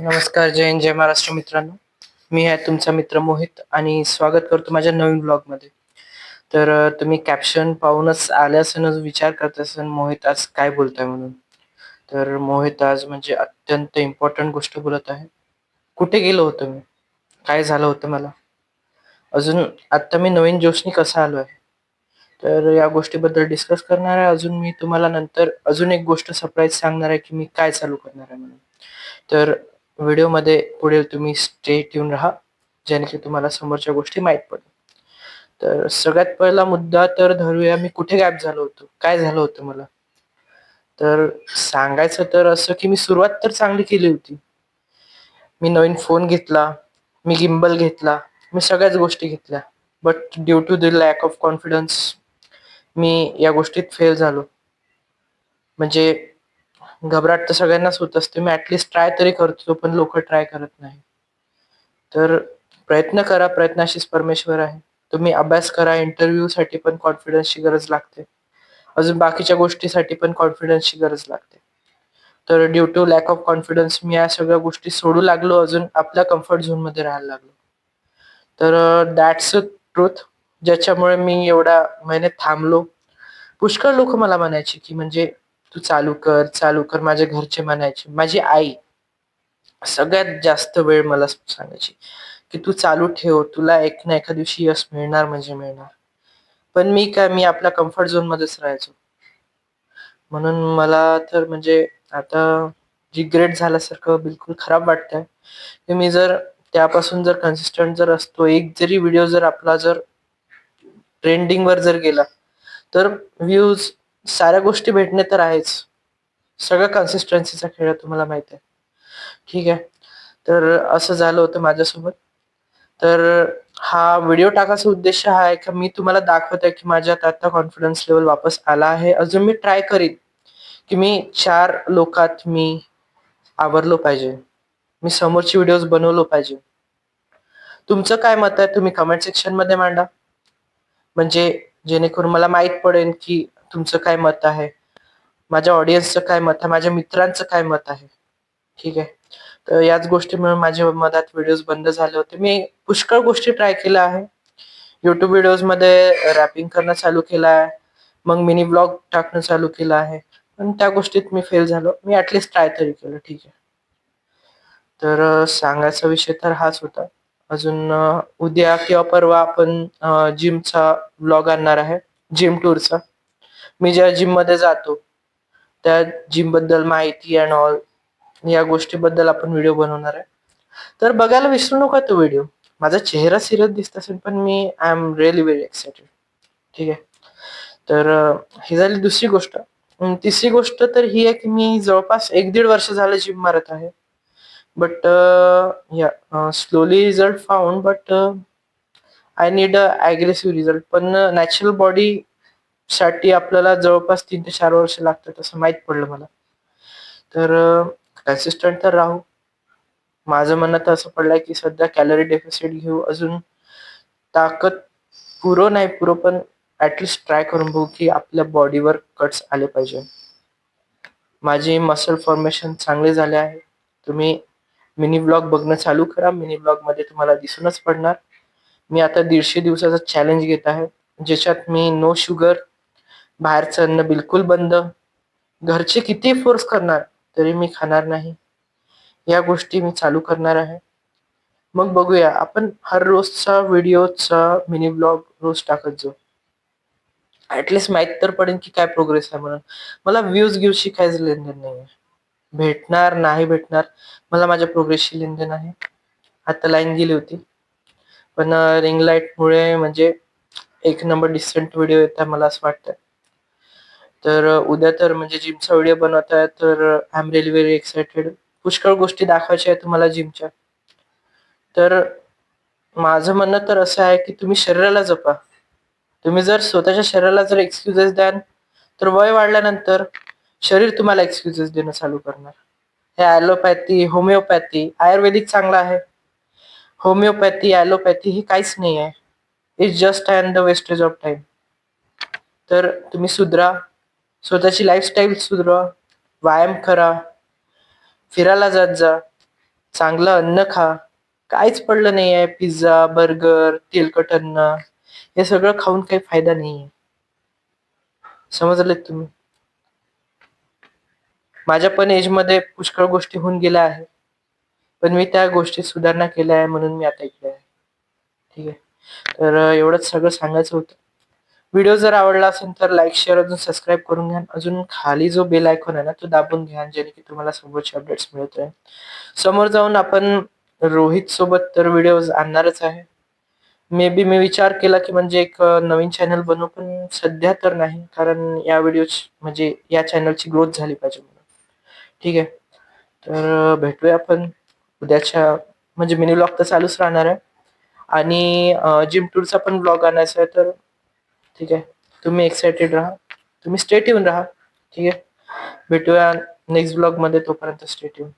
नमस्कार जय हिंद जय महाराष्ट्र मित्रांनो. मी आहे तुमचा मित्र मोहित आणि स्वागत करतो माझ्या नवीन ब्लॉगमध्ये. तर तुम्ही कॅप्शन पाहूनच आले असं विचार करत असेल मोहित आज काय बोलताय म्हणून. तर मोहित आज म्हणजे अत्यंत इम्पॉर्टंट गोष्ट बोलत आहे. कुठे गेलो होतो मी? काय झालं होतं मला? अजून आत्ता मी नवीन जोशनी कसा आलो आहे? तर या गोष्टीबद्दल डिस्कस करणार आहे. अजून मी तुम्हाला नंतर अजून एक गोष्ट सरप्राईज सांगणार आहे की मी काय चालू करणार आहे म्हणून. तर व्हिडिओमध्ये पुढे तुम्ही स्टेट येऊन राहा ज्याने की तुम्हाला समोरच्या गोष्टी माहीत पडेल. तर सगळ्यात पहिला मुद्दा तर धरूया मी कुठे गॅप झालो होतो? काय झालं होतं मला? तर सांगायचं तर असं की मी सुरुवात तर चांगली केली होती. मी नवीन फोन घेतला मी गिम्बल घेतला मी सगळ्याच गोष्टी घेतल्या. But due to the lack of confidence मी या गोष्टीत फेल झालो. म्हणजे घबराट तर सगळ्यांनाच होत असते. मी ऍटलिस्ट ट्राय तरी करतो पण लोक ट्राय करत नाही. तर प्रयत्न करा प्रयत्नाशीच परमेश्वर आहे. तुम्ही अभ्यास करा इंटरव्ह्यूसाठी पण कॉन्फिडन्सची गरज लागते. अजून बाकीच्या गोष्टीसाठी पण कॉन्फिडन्सची गरज लागते. तर due to lack of confidence मी या सगळ्या गोष्टी सोडू लागलो. अजून आपल्या कम्फर्ट झोनमध्ये राहायला लागलो. तर दॅट्स अ ट्रूथ ज्याच्यामुळे मी एवढा महिने थांबलो. पुष्कळ लोक मला म्हणायचे की म्हणजे तू चालू कर चालू कर माझे घरचे म्हणायचे माझी आई सगळ्यात जास्त वेळ मला सांगायची की तू चालू ठेव तुला एक ना एका दिवशी यश मिळणार म्हणजे मिळणार. पण मी काय मी आपल्या कम्फर्ट झोन मध्येच राहायचो. म्हणून मला तर म्हणजे आता रिग्रेट झाल्यासारखं बिलकुल खराब वाटतंय. की मी जर त्यापासून जर कन्सिस्टंट जर असतो एक जरी व्हिडिओ जर आपला जर ट्रेंडिंग वर जर गेला तर व्ह्यूज साऱ्या गोष्टी भेटणे तर आहेच. सगळं कन्सिस्टन्सीचा खेळ तुम्हाला माहीत आहे. ठीक आहे. तर असं झालं होतं माझ्यासोबत. तर हा व्हिडिओ टाकायचा उद्देश हा आहे की मी तुम्हाला दाखवत आहे की माझ्यात आता कॉन्फिडन्स लेवल वापस आला आहे. अजून मी ट्राय करीन की मी चार लोकात मी आवरलो पाहिजे. मी समोरची व्हिडिओज बनवलो पाहिजे. तुमचं काय मत आहे? तुम्ही कमेंट सेक्शनमध्ये मांडा. म्हणजे जेणेकरून मला माहीत पडेल की तुमचं काय मत आहे? माझ्या ऑडियन्सचं काय मत आहे? माझ्या मित्रांचं काय मत आहे? ठीक आहे. तर याच गोष्टीमुळे माझ्या मधात व्हिडिओज बंद झाले होते. मी पुष्कळ गोष्टी ट्राय केल्या आहे. युट्यूब व्हिडिओजमध्ये रॅपिंग करणं चालू केलं आहे. मग मिनी ब्लॉग टाकणं चालू केलं आहे. पण त्या गोष्टीत मी फेल झालो. मी ॲटलिस्ट ट्राय तरी केलं. ठीक आहे. तर सांगायचा विषय तर हाच होता. अजून उद्या किंवा परवा आपण जिमचा ब्लॉग आणणार आहे. जिम टूरचा मी ज्या जिममध्ये जातो त्या जिमबद्दल माहिती अँड ऑल या गोष्टीबद्दल आपण व्हिडिओ बनवणार आहे. तर बघायला विसरू नका तो व्हिडिओ माझा चेहरा सिरियस दिसत असेल पण मी I am really very excited ठीक आहे? तर ही झाली दुसरी गोष्ट. तिसरी गोष्ट तर ही आहे की मी जवळपास एक दीड वर्ष झालं जिम मारत आहे. बट या slowly result found but I need a aggressive result पण नॅचरल बॉडी साठी आपल्याला जवळपास तीन ते चार वर्ष लागतात असं माहीत पडलं मला. तर कन्सिस्टंट तर राहू. माझं म्हणणं तर असं पडलंय की सध्या कॅलरी डेफिसिट घेऊ अजून ताकद पुरो नाही पुरो पण ऍटलिस्ट ट्राय करून बघू की आपल्या बॉडीवर कट्स आले पाहिजे. माझी मसल फॉर्मेशन चांगले झाले आहे. तुम्ही मिनी ब्लॉग बघणं चालू करा. मिनी ब्लॉगमध्ये तुम्हाला दिसूनच पडणार. मी आता दीडशे दिवसाचा चॅलेंज घेत आहे. ज्याच्यात मी नो शुगर बाहेरचं अन्न बिलकुल बंद. घरचे किती फोर्स करणार तरी मी खाणार नाही. या गोष्टी मी चालू करणार आहे. मग बघूया आपण हर रोजचा व्हिडिओचा मिनी ब्लॉग रोज टाकत जाऊ. ऍटलिस्ट माहीत तर पडेल की काय प्रोग्रेस आहे म्हणून. मला व्ह्यूज घेऊशी काहीच लेनदेन नाही भेटणार नाही भेटणार मला माझ्या प्रोग्रेसशी लेनदेन आहे. आता लाईन गेली होती. पण रिंग लाईटमुळे म्हणजे एक नंबर डिसेंट व्हिडिओ येत आहे मला असं वाटतं तर उद्या तर म्हणजे जिमचा व्हिडिओ बनवत आहे तर I am really very excited पुष्कळ गोष्टी दाखवायच्या आहेत तुम्हाला जिमच्या तर माझं म्हणणं तर असं आहे की तुम्ही शरीराला जपा. तुम्ही जर स्वतःच्या शरीराला जर एक्सक्युजेस द्याल तर वय वाढल्यानंतर शरीर तुम्हाला एक्सक्युजेस देणं चालू करणार. हे ॲलोपॅथी होमिओपॅथी आयुर्वेदिक चांगला आहे. होमिओपॅथी ॲलोपॅथी हे काहीच नाही आहे. It's just and the wastage of time तर तुम्ही सुधरा. स्वतःची लाईफस्टाईल सुधरा व्यायाम करा फिरायला जात जा चांगलं अन्न खा. काहीच पडलं नाही आहे पिझ्झा बर्गर तेलकट अन्न. हे सगळं खाऊन काही फायदा नाही आहे. समजलेत तुम्ही? माझ्या पण एजमध्ये पुष्कळ गोष्टी होऊन गेल्या आहे पण मी त्या गोष्टीत सुधारणा केल्या आहे म्हणून मी आता इकडे आहे. ठीक आहे? तर एवढंच सगळं सांगायचं होतं. व्हिडिओ जर आवडला असेल तर लाईक शेअर अजून सबस्क्राईब करून घ्या. अजून खाली जो बेल आयकॉन आहे ना तो दाबून घ्या जेणे की तुम्हाला समोरचे अपडेट्स मिळत राहील. समोर जाऊन आपण रोहित सोबत तर व्हिडिओज आणणारच आहे. मे बी मी विचार केला की म्हणजे एक नवीन चॅनल बनवू पण सध्या तर नाही. कारण या व्हिडिओ म्हणजे या चॅनलची ग्रोथ झाली पाहिजे म्हणून. ठीक आहे. तर भेटूया आपण. उद्याच्या म्हणजे मिनी ब्लॉग तर चालूच राहणार आहे. आणि जिम टूरचा पण ब्लॉग आणायचा आहे तर ठीक आहे तुम्ही एक्सायटेड राहा. तुम्ही स्टेट येऊन राहा. ठीक आहे भेटूया नेक्स्ट ब्लॉगमध्ये तोपर्यंत स्टेट येऊन